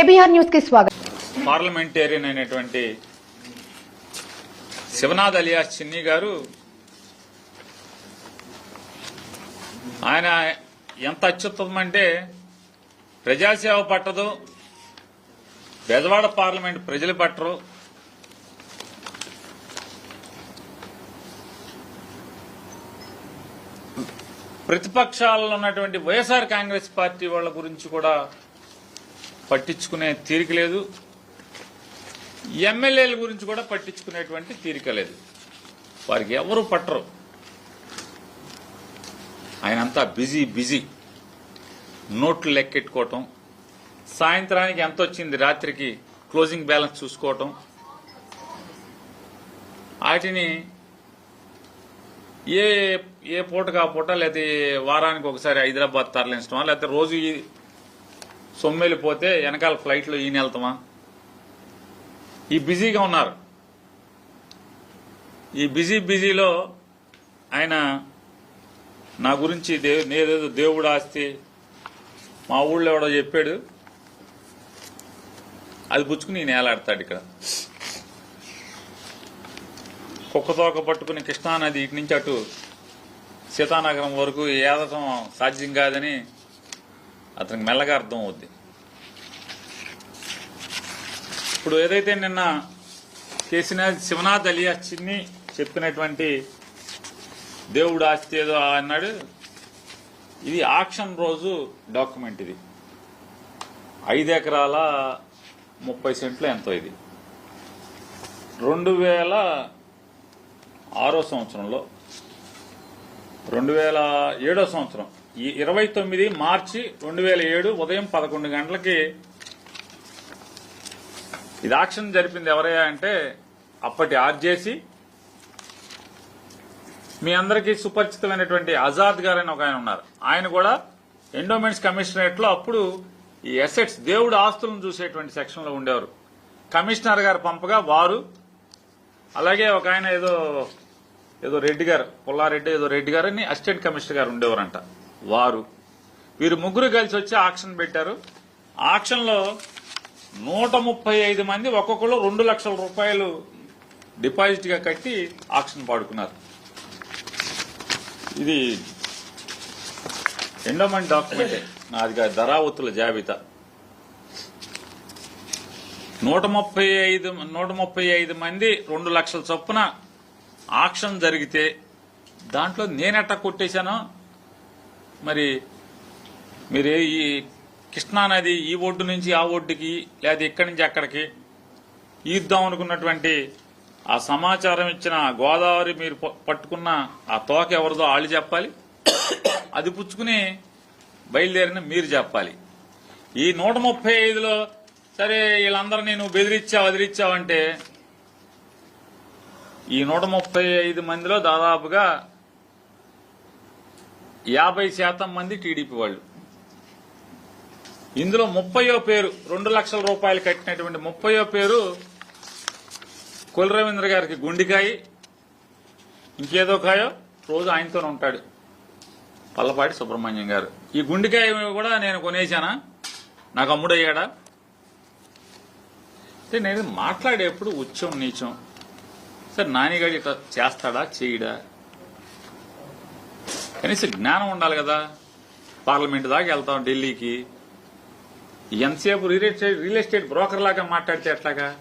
KBR న్యూస్కి స్వాగతం. Parliamentarian అయినటువంటి శివనాథ్ అలియాస్ చిన్ని గారు ఆయన ఎంత అత్యుత్తమం అంటే ప్రజాసేవ పట్టదు బెజవాడ పార్లమెంట్ ప్రజలు పట్టరు. ప్రతిపక్షాలలో ఉన్నటువంటి వైఎస్ఆర్ కాంగ్రెస్ పార్టీ వాళ్ళ గురించి కూడా పట్టించుకునే తీరిక లేదు. ఎమ్మెల్యేల గురించి కూడా పట్టించుకునేటువంటి తీరిక లేదు. వారికి ఎవరు పట్టరు. ఆయన అంతా బిజీ బిజీ. నోట్లు లెక్కెట్టుకోవటం సాయంత్రానికి ఎంత వచ్చింది రాత్రికి క్లోజింగ్ బ్యాలెన్స్ చూసుకోవటం వాటిని ఏ ఏ పూట కా పూట లేకపోతే వారానికి ఒకసారి హైదరాబాద్ తరలించడమా లేకపోతే రోజు సొమ్మెళ్ళిపోతే వెనకాల ఫ్లైట్లో ఈయన వెళ్తామా? ఈ బిజీగా ఉన్నారు. ఈ బిజీ బిజీలో ఆయన నా గురించి దే- నేదేదో దేవుడు ఆస్తి మా ఊళ్ళో ఎవడో చెప్పాడు. అది పుచ్చుకుని నేను ఏలాడతాడు ఇక్కడ. కుక్కతోక పట్టుకుని కృష్ణానది ఇటు నుంచి అటు సీతానగరం వరకు ఏదటం సాధ్యం కాదని అతనికి మెల్లగా అర్థం అవుద్ది. ఇప్పుడు ఏదైతే నిన్న చేసిన శివనాథ్ అలియా చిన్ని చెప్పినటువంటి దేవుడు ఆస్తి ఏదో అన్నాడు ఇది ఆక్షన్ రోజు డాక్యుమెంట్ ఇది. ఐదు ఎకరాల ముప్పై సెంట్లు ఎంతో ఇది. రెండు వేల ఆరో సంవత్సరంలో రెండు వేల ఏడో సంవత్సరం. ఈ ఇరవై తొమ్మిది మార్చి రెండు వేల ఏడు ఉదయం పదకొండు గంటలకి ఇది ఆక్షన్ జరిపింది ఎవరయ్యా అంటే అప్పటి ఆర్జేసి మీ అందరికీ సుపరిచితమైనటువంటి ఆజాద్ గారు ఒక ఆయన ఉన్నారు. ఆయన కూడా ఎండోమెంట్స్ కమిషనరేట్లో అప్పుడు ఈ ఎసెట్స్ దేవుడు ఆస్తులను చూసేటువంటి సెక్షన్లో ఉండేవారు. కమిషనర్ గారు పంపగా వారు అలాగే ఒక ఆయన ఏదో ఏదో రెడ్డి గారు పుల్లారెడ్డి ఏదో రెడ్డి గారు అని అసిస్టెంట్ కమిషనర్ గారు ఉండేవారంట. వారు. వీరు ముగ్గురు కలిసి వచ్చి ఆక్షన్ పెట్టారు. ఆక్షన్లో నూట ముప్పై ఐదు మంది ఒక్కొక్కరు రెండు లక్షల రూపాయలు డిపాజిట్గా కట్టి ఆక్షన్ పాడుకున్నారు. ఇది ఎండోమెంట్ డాక్యుమెంట్. నాది కాదు, ధరావతుల జాబితా. నూట ముప్పై ఐదు నూట ముప్పై ఐదు మంది రెండు లక్షల చొప్పున ఆక్షన్ జరిగితే దాంట్లో నేనెట్ట కొట్టేశానో? మరి మీరు ఈ కృష్ణానది ఈ ఒడ్డు నుంచి ఆ ఒడ్డుకి లేదా ఇక్కడి నుంచి అక్కడికి ఈద్దాం అనుకున్నటువంటి ఆ సమాచారం ఇచ్చిన గోదావరి మీరు పట్టుకున్న ఆ తోక ఎవరిదో వాళ్ళు చెప్పాలి. అది పుచ్చుకుని బయలుదేరిన మీరు చెప్పాలి. ఈ నూట ముప్పై ఐదులో సరే వీళ్ళందరినీ నువ్వు బెదిరించావు వదిలిచ్చావంటే ఈ నూట ముప్పై ఐదు మందిలో దాదాపుగా యాభై శాతం మంది టీడీపీ వాళ్ళు. ఇందులో ముప్పయో పేరు రెండు లక్షల రూపాయలు కట్టినటువంటి ముప్పయో పేరు కుల రవీంద్ర గారికి గుండికాయి ఇంకేదో కాయో రోజు ఆయనతోనే ఉంటాడు. పల్లపాటి సుబ్రహ్మణ్యం గారు. ఈ గుండికాయ కూడా నేను కొనేశానా? నాకు అమ్ముడయ్యాడా? అంటే నేను మాట్లాడేప్పుడు ఉచ్చం నీచం. సరే నానిగాడు ఇట్లా చేస్తాడా చేయడా? కనీసం జ్ఞానం ఉండాలి కదా. పార్లమెంట్ దాకా వెళ్తాం ఢిల్లీకి. ఎంతసేపు real estate real estate broker లాగా మాట్లాడితే ఎట్లాగా?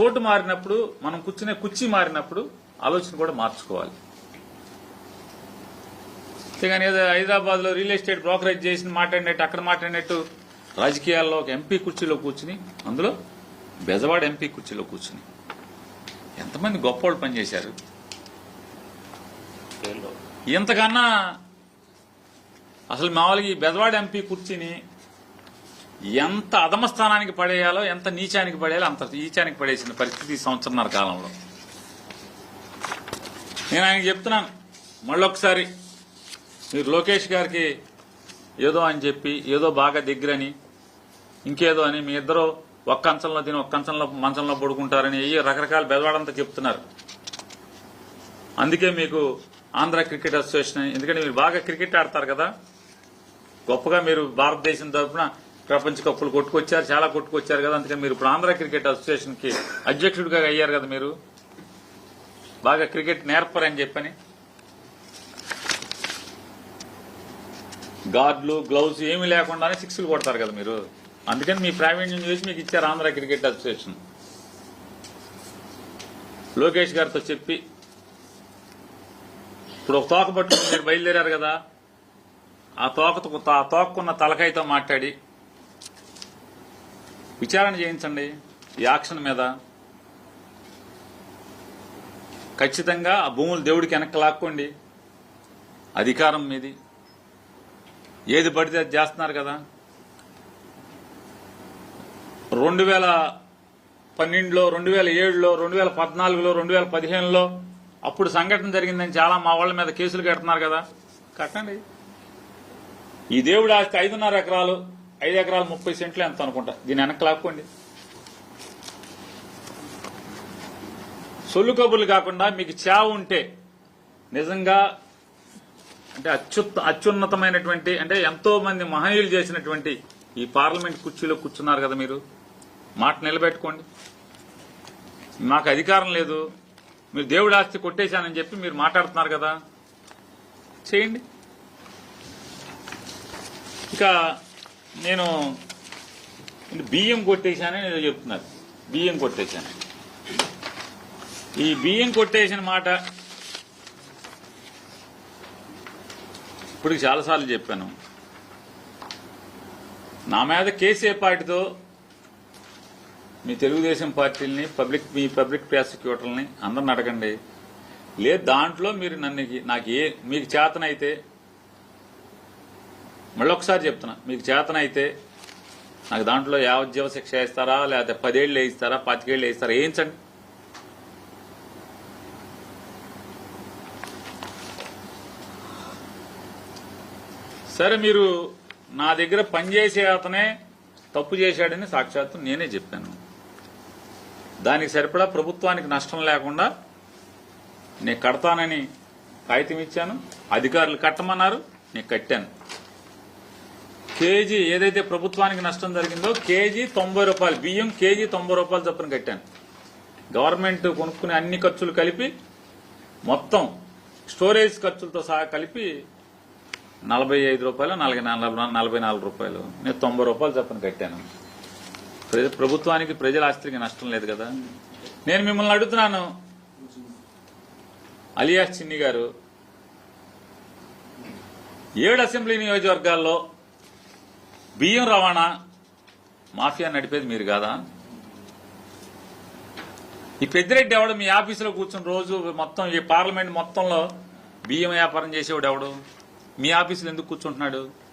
చోటు మారినప్పుడు మనం కూర్చునే కుర్చీ మారినప్పుడు ఆలోచన కూడా మార్చుకోవాలి. అంతేగాని ఏదో హైదరాబాద్లో రియల్ ఎస్టేట్ బ్రోకరేజ్ చేసి మాట్లాడినట్టు అక్కడ మాట్లాడినట్టు రాజకీయాల్లో ఒక ఎంపీ కుర్చీలో కూర్చుని అందులో బెజవాడ ఎంపీ కుర్చీలో కూర్చుని. ఎంతమంది గొప్పోళ్ళు పనిచేశారు? ఇంతకన్నా అసలు మామూలుగా ఈ బెజవాడ ఎంపీ కుర్చీని ఎంత అధమ స్థానానికి పడేయాలో ఎంత నీచానికి పడేయాలో అంత నీచానికి పడేసిన పరిస్థితి ఈ సంవత్సరంన్నర కాలంలో. నేను ఆయనకి చెప్తున్నాను మళ్ళొకసారి మీరు లోకేష్ గారికి ఏదో అని చెప్పి ఏదో బాగా దగ్గరని ఇంకేదో అని మీ ఇద్దరు ఒక్క అంచంలో తిని ఒక్క అంచంలో మంచంలో పడుకుంటారని ఈ రకరకాల బెదవాడంతా చెప్తున్నారు. అందుకే మీకు ఆంధ్ర క్రికెట్ అసోసియేషన్ ఎందుకంటే మీరు బాగా క్రికెట్ ఆడతారు కదా. గొప్పగా మీరు భారతదేశం తరఫున ప్రపంచ కప్పులు కొట్టుకొచ్చారు చాలా కొట్టుకొచ్చారు కదా. అందుకని మీరు ఇప్పుడు ఆంధ్ర క్రికెట్ అసోసియేషన్కి అధ్యక్షుడిగా అయ్యారు కదా మీరు. బాగా క్రికెట్ నేర్పరని చెప్పని. గార్డ్లు గ్లౌస్ ఏమీ లేకుండానే సిక్స్లు కొడతారు కదా మీరు. అందుకని మీ ప్రావీణ్యం చూసి మీకు ఇచ్చారు ఆంధ్ర క్రికెట్ అసోసియేషన్ లోకేష్ గారితో చెప్పి ఇప్పుడు ఒక తోక పట్టుకుని మీరు బయలుదేరారు కదా ఆ తోకతో ఆ తోకకున్న తలకాయతో మాట్లాడి విచారణ చేయించండి ఈ యాక్షన్ మీద. ఖచ్చితంగా ఆ భూములు దేవుడికి వెనక్కి లాక్కోండి అధికారం మీది. ఏది పడితే అది చేస్తున్నారు కదా. రెండు వేల పన్నెండులో రెండు వేల ఏడులో రెండు వేల పద్నాలుగులో రెండు వేల పదిహేనులో అప్పుడు సంఘటన జరిగిందని చాలా మా వాళ్ళ మీద కేసులు కడుతున్నారు కదా. కట్టండి. ఈ దేవుడి ఆస్తి ఐదున్నర ఎకరాలు ఐదు ఎకరాలు ముప్పై సెంట్లు ఎంత అనుకుంటా? దీని వెనక్కి లాక్కోండి. సొల్లు కబుర్లు కాకుండా మీకు చావు ఉంటే నిజంగా అంటే అత్యుత్త అత్యున్నతమైనటువంటి అంటే ఎంతో మంది మహనీయులు చేసినటువంటి ఈ పార్లమెంట్ కుర్చీలో కూర్చున్నారు కదా మీరు. మాట నిలబెట్టుకోండి. మాకు అధికారం లేదు. మీరు దేవుడి ఆస్తి కొట్టేశానని చెప్పి మీరు మాట్లాడుతున్నారు కదా. చేయండి. ఇక నేను బియ్యం కొట్టేశానని ఏదో చెప్తున్నారు. బియ్యం కొట్టేశాను. ఈ బియ్యం కొట్టేసిన మాట ఇప్పుడు చాలాసార్లు చెప్పాను. నా మీద కేసీఏ పార్టీతో మీ తెలుగుదేశం పార్టీలని పబ్లిక్ మీ పబ్లిక్ ప్రాసిక్యూటర్ని అందరిని అడగండి. లేదు దాంట్లో మీరు నన్ను నాకు ఏ మీకు చేతనైతే మళ్ళీ ఒకసారి చెప్తున్నా మీకు చేతనైతే నాకు దాంట్లో యావజ్జీవ శిక్ష వేస్తారా లేకపోతే పదేళ్ళు వేయిస్తారా పాతికేళ్ళు వేయిస్తారా వేయించండి. సరే మీరు నా దగ్గర పనిచేసే అతనే తప్పు చేశాడని సాక్షాత్తు నేనే చెప్పాను. దానికి సరిపడా ప్రభుత్వానికి నష్టం లేకుండా నేను కడతానని కాగితం ఇచ్చాను. అధికారులు కట్టమన్నారు. నేను కట్టాను. కేజీ ఏదైతే ప్రభుత్వానికి నష్టం జరిగిందో కేజీ తొంభై రూపాయలు బియ్యం కేజీ తొంభై రూపాయలు చొప్పున కట్టాను. గవర్నమెంట్ కొనుక్కునే అన్ని ఖర్చులు కలిపి మొత్తం స్టోరేజ్ ఖర్చులతో సహా కలిపి నలభై ఐదు రూపాయలు నలభై నలభై నలభై నాలుగు రూపాయలు. నేను తొంభై రూపాయలు చొప్పున కట్టాను. ప్రభుత్వానికి ప్రజల ఆస్తికి నష్టం లేదు కదా? నేను మిమ్మల్ని అడుగుతున్నాను. అలియాస్ చిన్ని గారు ఏడు అసెంబ్లీ నియోజకవర్గాల్లో బియ్యం రవాణా మాఫియా నడిపేది మీరు కాదా? ఈ పెద్దిరెడ్డి ఎవడు? మీ ఆఫీసులో కూర్చుని రోజు మొత్తం ఈ పార్లమెంట్ మొత్తంలో బియ్యం వ్యాపారం చేసేవాడు ఎవడు? మీ ఆఫీసులో ఎందుకు కూర్చుంటున్నాడు?